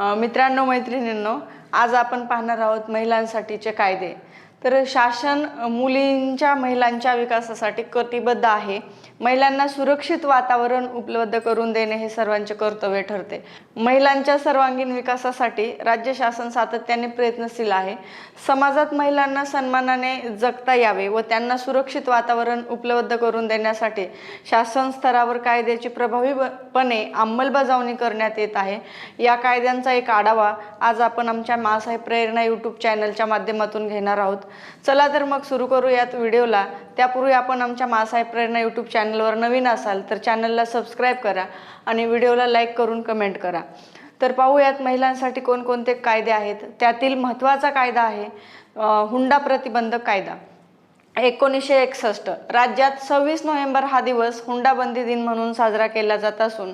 मित्रांनो मैत्रिणींनो आज आपण पाहणार आहोत महिलांसाठीचे कायदे. तर शासन मुलींच्या महिलांच्या विकासासाठी कटिबद्ध आहे. महिलांना सुरक्षित वातावरण उपलब्ध करून देणे हे सर्वांचे कर्तव्य ठरते. महिलांच्या सर्वांगीण विकासासाठी राज्य शासन सातत्याने प्रयत्नशील आहे. समाजात महिलांना सन्मानाने जगता यावे व त्यांना सुरक्षित वातावरण उपलब्ध करून देण्यासाठी शासन स्तरावर कायद्याची प्रभावीपणे अंमलबजावणी करण्यात येत आहे. या कायद्यांचा एक आढावा आज आपण आमच्या मासाहेब प्रेरणा यूट्यूब चॅनलच्या माध्यमातून घेणार आहोत. चला तर मग सुरू करूयात व्हिडिओला. त्यापूर्वी आपण आमच्या मासाहेब प्रेरणा यूट्यूब चॅनल चॅनलवर नवीन असाल तर चॅनलला सबस्क्राईब करा आणि व्हिडिओला लाईक करून कमेंट करा. तर पाहूयात महिलांसाठी कोणकोणते कायदे आहेत? त्यातील महत्त्वाचा कायदा आहे हुंडा प्रतिबंधक कायदा. एकोणीसशे एकसष्ट. राज्यात सव्वीस नोव्हेंबर हा दिवस हुंडाबंदी दिन म्हणून साजरा केला जात असून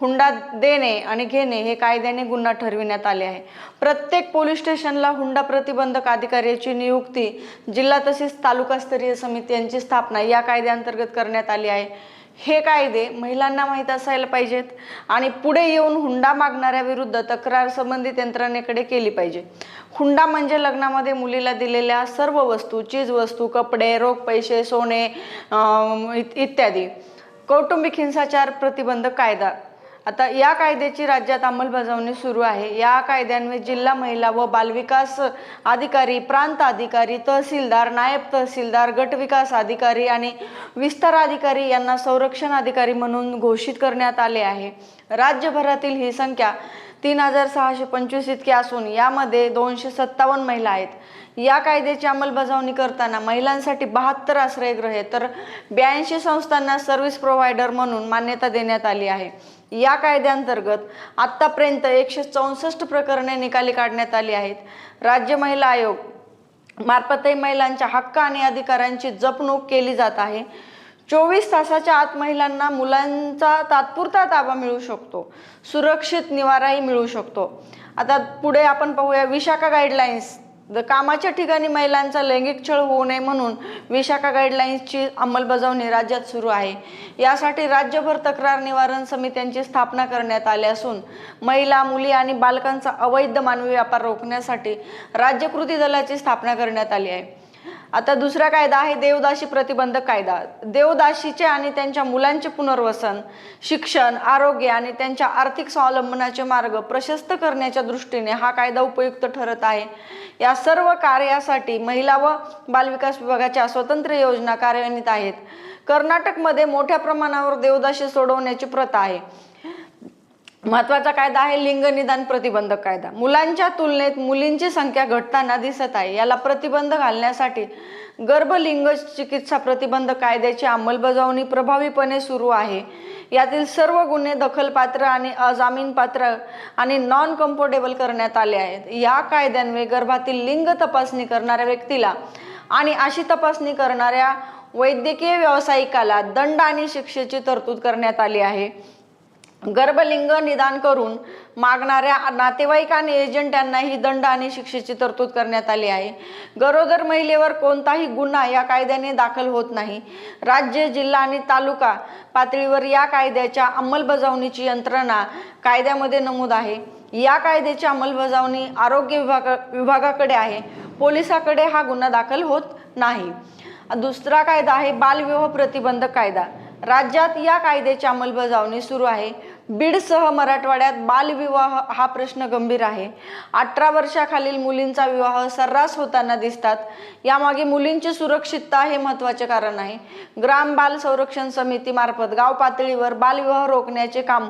हुंडा देणे आणि घेणे हे कायद्याने गुन्हा ठरविण्यात आले आहे. प्रत्येक पोलीस स्टेशनला हुंडा प्रतिबंधक अधिकाऱ्याची नियुक्ती जिल्हा तसेच तालुकास्तरीय समिती यांची स्थापना या कायद्याअंतर्गत करण्यात आली आहे. हे कायदे महिलांना माहीत असायला पाहिजेत आणि पुढे येऊन हुंडा मागणाऱ्या विरुद्ध तक्रार संबंधित यंत्रणेकडे केली पाहिजे. हुंडा म्हणजे लग्नामध्ये मुलीला दिलेल्या सर्व वस्तू चीज वस्तू कपडे रोख पैसे सोने इत्यादी. कौटुंबिक हिंसाचार प्रतिबंधक कायदा आता या कायद्याची राज्यात अंमलबजावणी सुरू आहे. या कायद्यान्वये जिल्हा महिला व बालविकास अधिकारी प्रांत अधिकारी तहसीलदार नायब तहसीलदार गटविकास अधिकारी आणि विस्तार अधिकारी यांना संरक्षण अधिकारी म्हणून घोषित करण्यात आले आहे. राज्यभरातील ही संख्या तीन हजार सहाशे पंचवीस इतकी असून यामध्ये दोनशे सत्तावन्न महिला आहेत. या कायद्याची अंमलबजावणी करताना महिलांसाठी बहात्तर आश्रयगृहे तर ब्याऐंशी संस्थांना सर्व्हिस प्रोव्हायडर म्हणून मान्यता देण्यात आली आहे. या कायद्यांतर्गत आत्तापर्यंत एकशे चौसष्ट प्रकरणे निकाली काढण्यात आली आहेत. राज्य महिला आयोग मार्फतही महिलांच्या हक्क आणि अधिकारांची जपणूक केली जात आहे. चोवीस तासाच्या आत महिलांना मुलांचा तात्पुरता ताबा मिळू शकतो. सुरक्षित निवाराही मिळू शकतो. आता पुढे आपण पाहूया विशाखा गाईडलाईन्स द कामाच्या ठिकाणी महिलांचा लैंगिक छळ होऊ नये म्हणून विशाखा गाईडलाईन्सची अंमलबजावणी राज्यात सुरू आहे. यासाठी राज्यभर तक्रार निवारण समित्यांची स्थापना करण्यात आली असून महिला मुली आणि बालकांचा अवैध मानवी व्यापार रोखण्यासाठी राज्य कृती दलाची स्थापना करण्यात आली आहे. आता दुसरा कायदा आहे देवदासी प्रतिबंधक कायदा. देवदासीचे आणि त्यांच्या मुलांचे पुनर्वसन शिक्षण आरोग्य आणि त्यांच्या आर्थिक स्वावलंबनाचे मार्ग प्रशस्त करण्याच्या दृष्टीने हा कायदा उपयुक्त ठरत आहे. या सर्व कार्यासाठी महिला व बालविकास विभागाच्या स्वतंत्र योजना कार्यान्वित आहेत. कर्नाटकमध्ये मोठ्या प्रमाणावर देवदाशी सोडवण्याची प्रथा आहे. महत्त्वाचा कायदा आहे लिंग निदान प्रतिबंधक कायदा. मुलांच्या तुलनेत मुलींची संख्या घटताना दिसत आहे. याला प्रतिबंध घालण्यासाठी गर्भलिंग चिकित्सा प्रतिबंध कायद्याची अंमलबजावणी प्रभावीपणे सुरू आहे. यातील सर्व गुन्हे दखलपात्र आणि अजामीनपात्र आणि नॉन कम्फर्टेबल करण्यात आले आहेत. या कायद्यान्वये गर्भातील लिंग तपासणी करणाऱ्या व्यक्तीला आणि अशी तपासणी करणाऱ्या वैद्यकीय व्यावसायिकाला दंड आणि शिक्षेची तरतूद करण्यात आली आहे. गर्भलिंग निदान करून मागणाऱ्या नातेवाईक आणि एजंट यांनाही दंड आणि शिक्षेची तरतूद करण्यात आली आहे. गरोदर महिलेवर कोणताही गुन्हा या कायद्याने दाखल होत नाही. राज्य जिल्हा आणि तालुका पातळीवर या कायद्याच्या अंमलबजावणीची यंत्रणा कायद्यामध्ये नमूद आहे. या कायद्याची अंमलबजावणी आरोग्य विभागा विभागाकडे आहे. पोलिसाकडे हा गुन्हा दाखल होत नाही. दुसरा कायदा आहे बालविवाह प्रतिबंधक कायदा. राज्यात या कायद्याची अंमलबजावणी सुरू आहे. बीडसह मराठवाड्यात बालविवाह हा प्रश्न गंभीर आहे. अठरा वर्षाखालील मुलींचा विवाह सर्रास होताना दिसतात. यामागे मुलींची सुरक्षितता हे महत्त्वाचे कारण आहे. ग्राम बाल संरक्षण समितीमार्फत गाव पातळीवर बालविवाह रोखण्याचे काम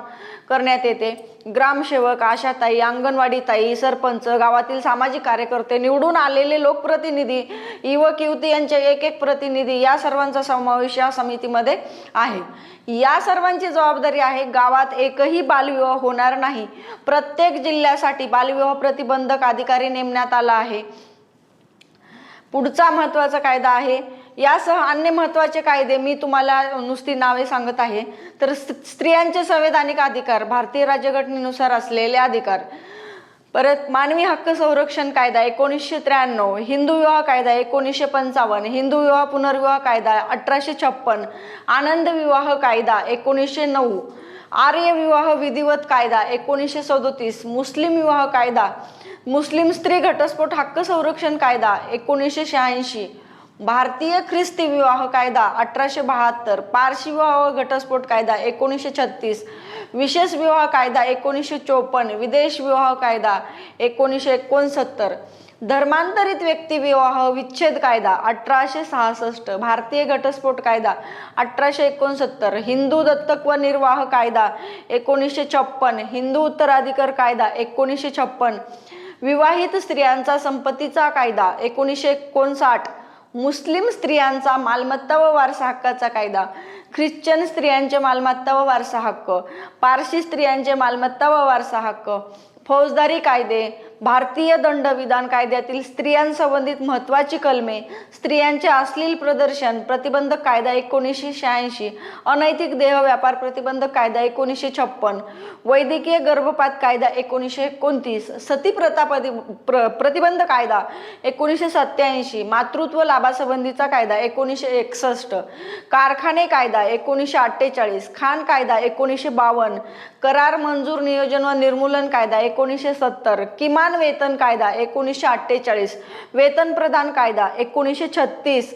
करण्यात येते. ग्रामसेवक आशाताई अंगणवाडी ताई सरपंच गावातील सामाजिक कार्यकर्ते निवडून आलेले लोकप्रतिनिधी युवक युवती यांचे एक एक प्रतिनिधी या सर्वांचा समावेश या समितीमध्ये आहे. या सर्वांची जबाबदारी आहे गावात एकही बालविवाह होणार नाही. प्रत्येक जिल्ह्यासाठी बालविवाह प्रतिबंधक अधिकारी नेमण्यात आला आहे. पुढचा महत्त्वाचा कायदा आहे. यासह अन्य महत्त्वाचे कायदे मी तुम्हाला नुसती नावे सांगत आहे. तर स्त्रियांचे संवैधानिक अधिकार भारतीय राज्यघटनेनुसार असलेले अधिकार. परत मानवी हक्क संरक्षण कायदा एकोणीसशे त्र्याण्णव हिंदू विवाह कायदा एकोणीसशे पंचावन्न हिंदू विवाह पुनर्विवाह कायदा अठराशे छप्पन आनंद विवाह कायदा एकोणीसशे नऊ आर्य विवाह विधिवत कायदा एकोणीसशे सदोतीस. मुस्लिम विवाह कायदा मुस्लिम स्त्री घटस्फोट हक्क संरक्षण कायदा एकोणीसशे शहाऐंशी. भारतीय ख्रिस्ती विवाह कायदा अठराशे बहात्तर. पारशी विवाह घटस्फोट कायदा एकोणीसशे छत्तीस. विशेष विवाह कायदा एकोणीसशे चोपन्न. विदेश विवाह कायदा एकोणीसशे एकोणसत्तर. धर्मांतरित व्यक्ती विवाह विच्छेद कायदा अठराशे सहासष्ट भारतीय घटस्फोट कायदा अठराशे एकोणसत्तर हिंदू दत्तक व निर्वाह कायदा एकोणीसशे छप्पन हिंदू उत्तराधिकार कायदा एकोणीसशे छप्पन विवाहित स्त्रियांचा संपत्तीचा कायदा एकोणीसशे एकोणसाठ मुस्लिम स्त्रियांचा मालमत्ता व वारसा हक्काचा कायदा ख्रिश्चन स्त्रियांचे मालमत्ता व वारसा हक्क पारशी स्त्रियांचे मालमत्ता व वारसा हक्क फौजदारी कायदे भारतीय दंडविधान कायद्यातील स्त्रियांसंबंधित महत्त्वाची कलमे स्त्रियांचे अश्लील प्रदर्शन प्रतिबंधक कायदा एकोणीसशे शहाऐंशी अनैतिक देह व्यापार प्रतिबंधक कायदा एकोणीसशे छप्पन वैद्यकीय गर्भपात कायदा एकोणीसशे एकोणतीस सती प्रथा प्रति प्र प्रतिबंध कायदा एकोणीसशे सत्याऐंशी मातृत्व लाभासंबंधीचा कायदा एकोणीसशे एकसष्ट कारखाने कायदा एकोणीसशे अठ्ठेचाळीस खान कायदा एकोणीसशे बावन्न करार मंजूर नियोजन व निर्मूलन कायदा एकोणीसशे सत्तर किमान वेतन कायदा एकोणीसशे अठ्ठेचाळीस वेतन प्रधान कायदा एकोणीसशे छत्तीस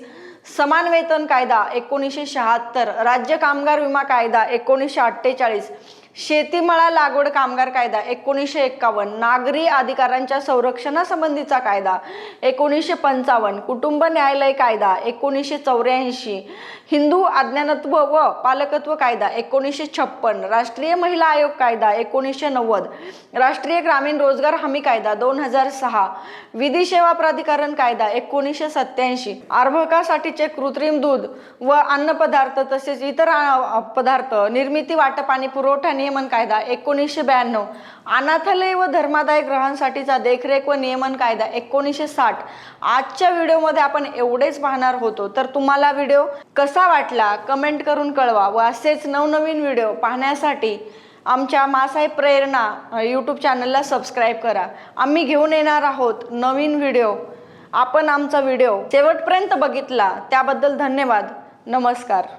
समान वेतन कायदा एकोणीसशे शहात्तर राज्य कामगार विमा कायदा एकोणीसशे अठ्ठेचाळीस शेतीमळा लागवड कामगार कायदा एकोणीसशे एक्कावन्न. नागरी अधिकारांच्या संरक्षणासंबंधीचा कायदा एकोणीसशे पंचावन्न. कुटुंब न्यायालय कायदा एकोणीसशे चौऱ्याऐंशी. हिंदू अज्ञानत्व व पालकत्व कायदा एकोणीसशे छप्पन. राष्ट्रीय महिला आयोग कायदा एकोणीसशे नव्वद. राष्ट्रीय ग्रामीण रोजगार हमी कायदा दोन हजार सहा. विधी सेवा प्राधिकरण कायदा एकोणीसशे सत्याऐंशी अर्भकासाठीचे कृत्रिम दूध व अन्नपदार्थ तसेच इतर पदार्थ निर्मिती वाटप आणि पुरवठा नियमन कायदा एकोणीसशे ब्याण्णव. अनाथालय व धर्मादाय ग्रहांसाठीचा देखरेख व नियमन कायदा एकोणीसशे साठ. आजच्या व्हिडिओमध्ये आपण एवढेच पाहणार होतो. तर तुम्हाला व्हिडिओ कसा वाटला कमेंट करून कळवा व असेच नवनवीन व्हिडिओ पाहण्यासाठी आमच्या मासाहेब प्रेरणा यूट्यूब चॅनलला सबस्क्राईब करा. आम्ही घेऊन येणार आहोत नवीन व्हिडिओ. आपण आमचा व्हिडिओ शेवटपर्यंत बघितला त्याबद्दल धन्यवाद. नमस्कार.